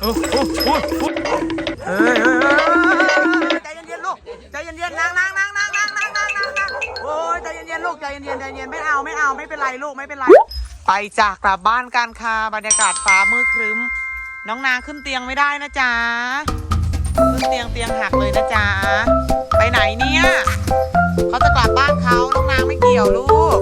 โอ้โหโอ้โหเฮ้ยเฮ้ยเฮ้ยใจเย็นๆลูก ใจเย็นๆนั่งนั่งนั่งนั่งนั่งนั่งนั่งนั่งนั่งโอ้ยใจเย็นๆลูก ใจเย็นๆใจเย็นไม่เอาไม่เอาไม่เป็นไรลูกไม่เป็นไร ไปจากกลับบ้านกันค่ะบรรยากาศฟ้ามืดครึ้ม น้องนางขึ้นเตียงไม่ได้นะจ๊ะ ขึ้นเตียงเตียงหักเลยนะจ๊ะ ไปไหนเนี่ย เขาจะกลับบ้านเขาน้องนางไม่เกี่ยวลูก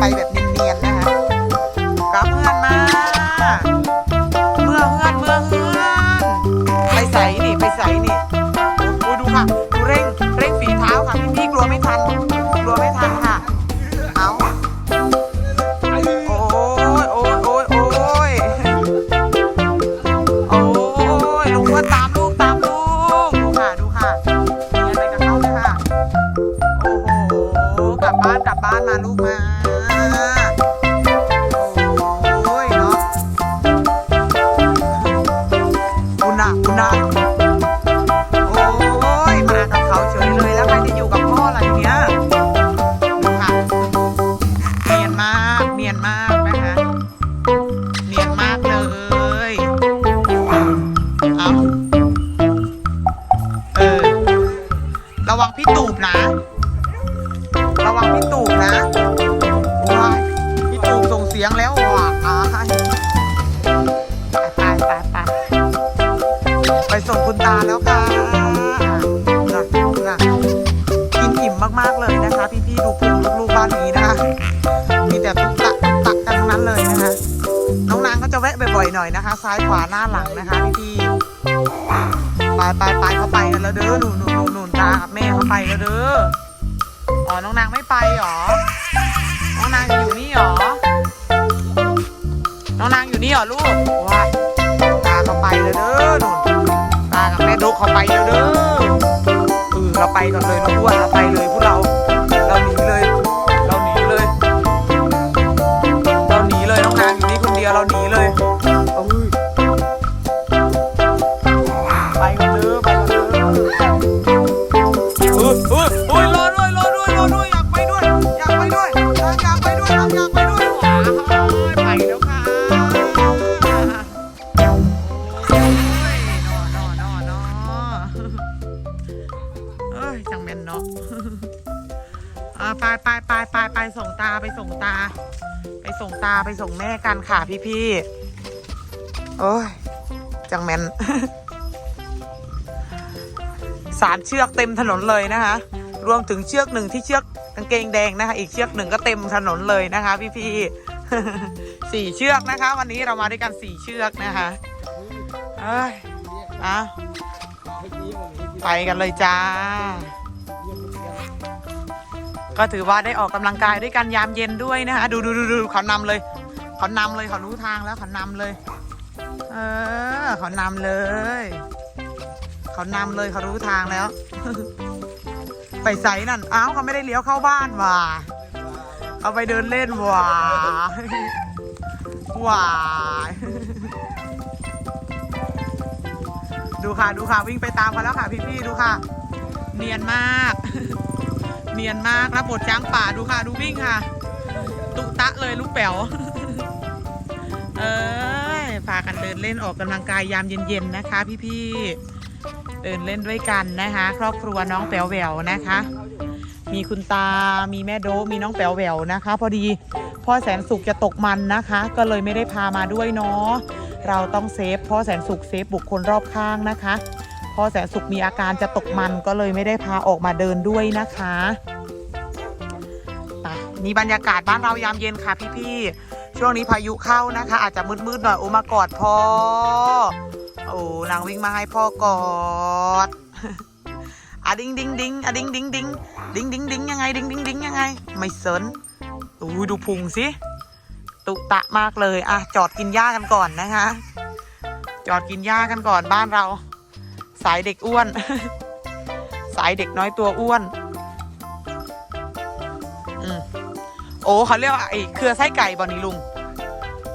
ไปแบบ ระวังพี่ตูบนะ ระวังพี่ตูบนะว้ายพี่ตูบส่งเสียงแล้วว่ะอายไปไปไปไปไปส่งคุณตาแล้วค่ะน่ะน่ะกินอิ่มมากๆเลยนะคะ พี่ๆดูพุงลูกๆบ้านนี้นะคะมีแต่ตุ๊กตะตักกันทั้งนั้นเลยนะคะน้องนางก็จะแวะบ่อยๆหน่อยนะคะ ซ้ายขวาหน้าหลังนะคะพี่ๆไปไปไปเขาไปกันแล้วเด้อหนูหนูหนูหนู ตากับแม่เขาไปแล้วเด้อ อ๋อ น้องนางไม่ไปหรอ น้องนางจะอยู่นี่หรอ น้องนางอยู่นี่หรอลูกว้ายตาเขาไปแล้วเด้อหนุนตากับแม่ดกเขาไปแล้วเด้อ เออเราไปก่อนเลยนะพวกเราไปเลย ไปส่งแม่กันค่ะพี่พี่ๆโอ้ย จังแมนสามเชือกเต็มถนนเลยนะคะ รวมถึงเชือกหนึ่งที่เชือกกางเกงแดงนะคะ อีกเชือกหนึ่งก็เต็มถนนเลยนะคะ พี่พี่ๆสี่เชือกนะคะ วันนี้เรามาด้วยกันสี่เชือกนะคะเอ้ยอะไปกันเลยจ้า ก็ถือว่าได้ออกกำลังกายด้วยกันยามเย็นด้วยนะคะ ดูดูดูดูเขานำเลย เขานำเลยเขารู้ทางแล้วเขานำเลย เออเขานำเลย เขานำเลยเขารู้ทางแล้ว ไปใส่นั่นอ้าวเขาไม่ได้เลี้ยวเข้าบ้านว่ะเอาไปเดินเล่นว่ะว่ะดูค่ะดูค่ะวิ่งไปตามกันแล้วค่ะพี่ๆดูค่ะ เนียนมาก เนียนมากรับบทช้างป่าดูค่ะ ดูวิ่งค่ะ ตุตะเลยลูกแป๋ว ดินเล่นออกกำลังกายยามเย็นๆนะคะ พี่ๆเดินเล่นด้วยกันนะคะ ครอบครัวน้องแป๋วแหววนะคะ มีคุณตา มีแม่โดมีน้องแป๋วแหววนะคะ พอดีพ่อแสนสุขจะตกมันนะคะ ก็เลยไม่ได้พามาด้วยเนาะเราต้องเซฟพ่อแสนสุขเซฟบุคคลรอบข้างนะคะพ่อแสนสุขมีอาการจะตกมันก็เลยไม่ได้พาออกมาเดินด้วยนะคะนี่บรรยากาศบ้านเรายามเย็นค่ะพี่ๆ ช่วงนี้พายุเข้านะคะ อาจจะมืดๆหน่อยโอมากอดพ่อ โอ้นางวิ่งมาให้พ่อกอดอะดิ้งดิ้งดิ้งอะดิ้งดิ้งดิ้งดิ้งดิงดิงยังไงดิ้งดิ้งดิ้งยังไง ไม่สนอู้ดูพุงสิตุตะมากเลยอะจอดกินหญ้ากันก่อนนะคะ จอดกินหญ้ากันก่อนบ้านเรา สายเด็กอ้วน สายเด็กน้อยตัวอ้วนอืมโอ้เขาเรียกว่าไอ้เครือไส้ไก่บอนี่ลุง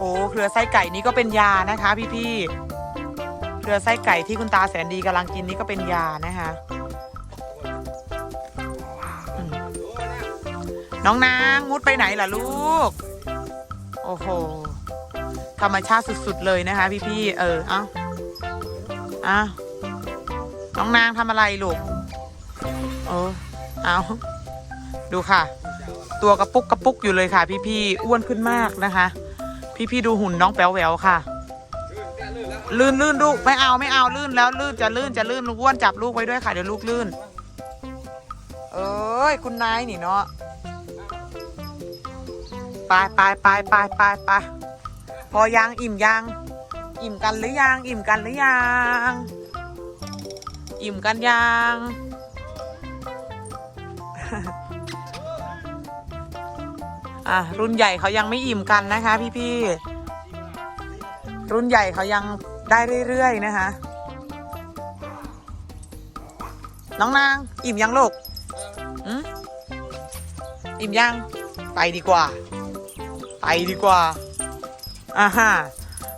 อ้เครือไส้ไก่นี้ก็เป็นยานะคะพี่ๆเครือไส้ไก่ที่คุณตาแสนดีกำลังกินนี่ก็เป็นยานะคะน้องนางมุดไปไหนล่ะลูก โอ้โห ธรรมชาติสุดๆเลยนะคะ พี่ๆ เออ เอาเอาน้องนางทำอะไรลูก เออ เอาดูค่ะ ตัวกระปุกกระปุกอยู่เลยค่ะ พี่ๆ อ้วนขึ้นมากนะคะ พี่ๆดูหุ่นน้องแป๋วแหววค่ะ ลื่นลื่นลูก ไม่เอาไม่เอาลื่นแล้วลื่นจะลื่นจะลื่นลูกอ้วนจับลูกไว้ด้วยค่ะเดี๋ยวลูกลื่น เอ้ยคุณนายนี่เนาะไปไปไปไปไปไปพอยังอิ่มยัง อิ่มกันหรือยัง อิ่มกันหรือยัง อิ่มกันยัง อะรุ่นใหญ่เขายังไม่อิ่มกันนะคะ พี่ๆรุ่นใหญ่เขายังได้เรื่อยๆนะคะ น้องนางอิ่มยังลูกอืมอิ่มยัง ไปดีกว่า ไปดีกว่าอ่าฮะ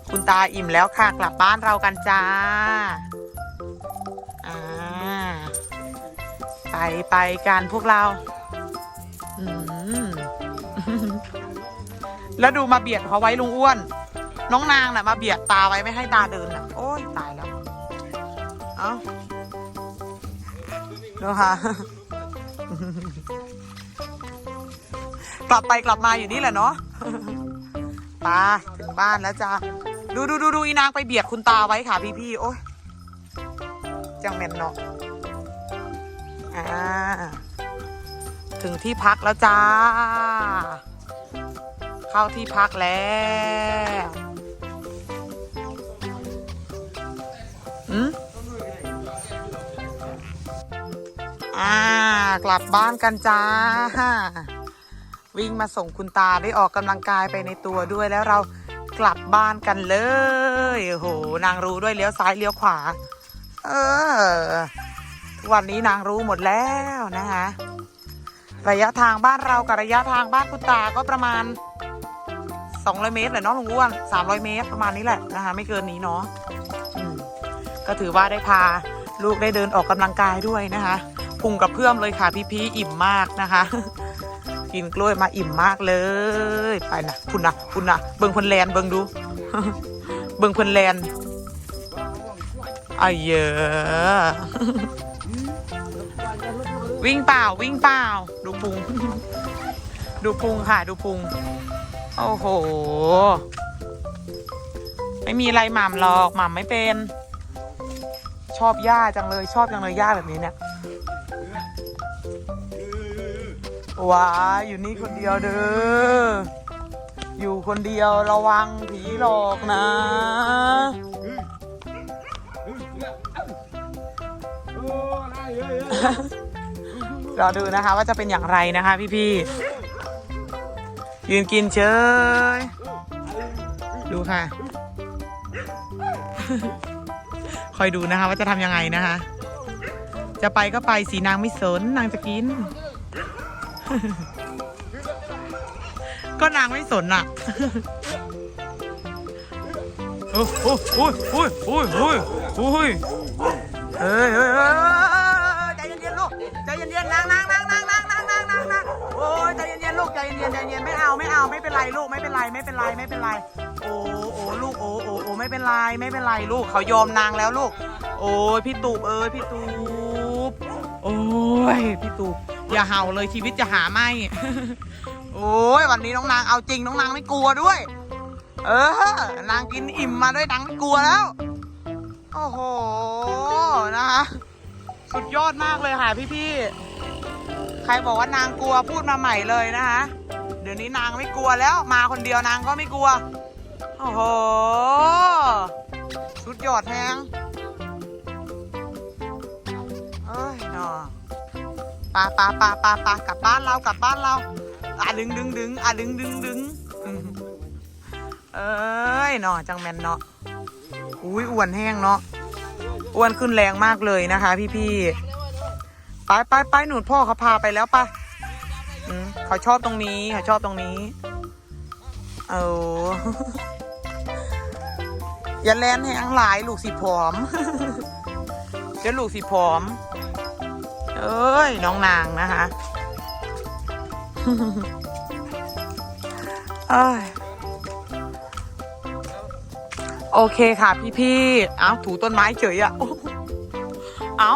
คุณตาอิ่มแล้วค่ะกลับบ้านเรากันจ้าอ่าไปไปกันพวกเรา อืม แล้วดูมาเบียดเขาไว้ลุงอ้วน น้องนางน่ะ มาเบียดตาไว้ไม่ให้ตาเดินน่ะ โอ้ยตายแล้ว เอาดูค่ะ กลับไปกลับมาอยู่นี่แหละเนาะปาถึงบ้านแล้วจ้าดูดูดูดูอีนางไปเบียดคุณตาไว้ค่ะพี่พี่โอ้ยจังแมนเนาะอ่า ถึงที่พักแล้วจ้า เข้าที่พักแล้วอืมอ่ากลับบ้านกันจ้า วิ่งมาส่งคุณตาได้ออกกำลังกายไปในตัวด้วยแล้วเรากลับบ้านกันเลยโอ้โหนางรู้ด้วยเลี้ยวซ้ายเลี้ยวขวา เออวันนี้นางรู้หมดแล้วนะคะ ระยะทางบ้านเรากับระยะทางบ้านคุณตาก็ประมาณ 200 เมตรแหละเนาะลุงอ้วน300 เมตรประมาณนี้แหละนะคะไม่เกินนี้เนาะอืมก็ถือว่าได้พาลูกได้เดินออกกำลังกายด้วยนะคะพุงกับเพื่อมเลยค่ะพี่พีอิ่มมากนะคะ กินกล้วยมาอิ่มมากเลย ไปนะคุณนะคุณนะเบิงพนแลนเบิงดู เบิงพนแลนไอ้เยอะ วิ่งเปล่าวิ่งเปล่า ดูพุง ดูพุงค่ะดูพุง โอ้โห ไม่มีอะไรหม่ำหรอกหม่ำไม่เป็น ชอบหญ้าจังเลยชอบจังเลยหญ้าแบบนี้เนี่ยว้ายอยู่นี่คนเดียวเด้ออยู่คนเดียวระวังผีหลอกนะ รอดูนะคะว่าจะเป็นอย่างไรนะคะพี่ๆยืนกินเฉยดูค่ะ คอยดูนะคะว่าจะทำยังไงนะคะ จะไปก็ไปสีนางไม่สนนางจะกิน ก็นางไม่สนอะโอ้โหโอ้ยโอ้ยโอ้ยโอ้ยโอ้ยเอ้ยเอ้ย ใจเย็นๆนางนางนางนางนางนางนางนางนางโอ้ยใจเย็นๆลูกใจเย็นๆใจเย็นไม่เอาไม่เอาไม่เป็นไรลูกไม่เป็นไรไม่เป็นไรไม่เป็นไร โอ้โอ้ลูกโอ้โอ้โอ้ไม่เป็นไรไม่เป็นไรลูกเขายอมนางแล้วลูก โอ้ยพี่ตูบเอ้ยพี่ตูบโอ้ยพี่ตูบอย่าเห่าเลยชีวิตจะหาไม่ โอ้ยวันนี้น้องนางเอาจริงน้องนางไม่กลัวด้วย เออนางกินอิ่มมาด้วยนางไม่กลัวแล้ว โอ้โหนะคะ สุดยอดมากเลยค่ะพี่ๆ ใครบอกว่านางกลัวพูดมาใหม่เลยนะคะ เดี๋ยวนี้นางไม่กลัวแล้ว มาคนเดียวนางก็ไม่กลัว โอ้โห สุดยอดแฮงเอ้ยนอปาปาปาปาปากลับบ้านเรากลับบ้านเราอะดึงดึงดึงอะดึงดึงดึงเอ้ยเนาะจังแมนเนาะอุ้ยอ้วนแห้งเนาะ อ้วนขึ้นแรงมากเลยนะคะ พี่ๆไปไปไปหนุนพ่อเขาพาไปแล้วปะอืมเขาชอบตรงนี้เขาชอบตรงนี้เอออย่าแลนให้อังหลายลูกสิผอมเดี๋ยวลูกสิผอม เอ้ยน้องนางนะคะเอ้ย โอเคค่ะพี่ๆเอ้าถูต้นไม้เฉยอะเอ้า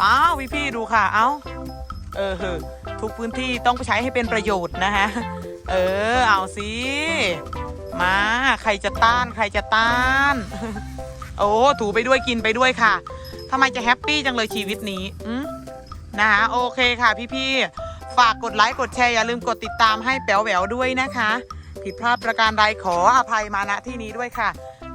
เอ้าพี่ๆดูค่ะ เอ้าเออทุกพื้นที่ต้องใช้ให้เป็นประโยชน์นะคะเออ เอาสิมาใครจะต้านใครจะต้าน โอ้ถูไปด้วยกินไปด้วยค่ะทำไมจะแฮปปี้จังเลยชีวิตนี้นะคะโอเคค่ะพี่ๆฝากกดไลค์กดแชร์อย่าลืมกดติดตามให้แป๋วแหววด้วยนะคะ ผิดพลาดประการใดขออภัยมาณที่นี้ด้วยค่ะ